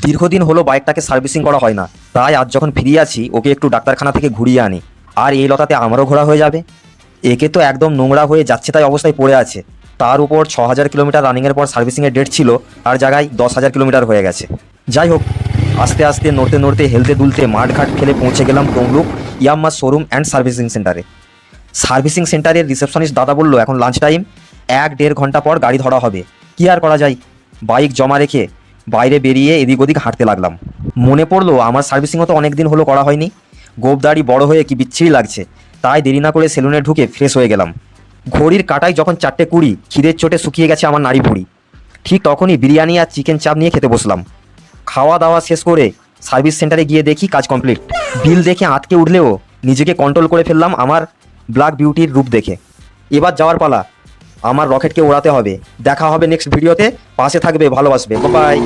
দীর্ঘদিন হলো বাইকটাকে সার্ভিসিং করা হয় না। তাই আজ যখন ফিরিয়ে আছি, ওকে একটু ডাক্তারখানা থেকে ঘুরিয়ে আনি। আর এই লতাতে আমারও ঘোরা হয়ে যাবে। একে তো একদম নোংরা হয়ে যাচ্ছে তাই অবস্থায় পড়ে আছে। তার উপর ছ হাজার কিলোমিটার রানিংয়ের পর সার্ভিসিংয়ের ডেট ছিল, আর জায়গায় দশ হাজার কিলোমিটার হয়ে গেছে। যাই হোক, আস্তে আস্তে, নড়তে নড়তে, হেলতে দুলতে মাঠঘাট ফেলে পৌঁছে গেলাম Tamluk, Yamaha showroom and servicing সেন্টারে। সার্ভিসিং সেন্টারের রিসেপশনিস্ট দাদা বলল, এখন লাঞ্চ টাইম, এক দেড় ঘণ্টা পর গাড়ি ধরা হবে। কি আর করা যায়? বাইক জমা রেখে বাইরে বেরিয়ে এদিক ওদিক হাঁটতে লাগলাম। মনে পড়ল, আমার সার্ভিসিংও তো অনেক দিন হলো করা হয়নি। গোপদাড়ি বড় হয়ে কি বিচ্ছিরি লাগছে। তাই দেরি না করে সেলুনে ঢুকে ফ্রেশ হয়ে গেলাম। ঘড়ির কাটায় যখন চারটে কুড়ি, খিদের চোটে শুকিয়ে গেছে আমার নাড়ি ভুড়ি। ঠিক তখনই বিরিয়ানি আর চিকেন চাপ নিয়ে খেতে বসলাম। খাওয়া দাওয়া শেষ করে সার্ভিস সেন্টারে গিয়ে দেখি কাজ কমপ্লিট। বিল দেখে আটকে উঠলেও নিজেকে কন্ট্রোল করে ফেললাম আমার ব্ল্যাক বিউটির রূপ দেখে। এবার যাওয়ার পালা। আমার রকেটকে ওড়াতে হবে। দেখা হবে নেক্সট ভিডিওতে পাশে থাকবে ভালোবাসবে। বাই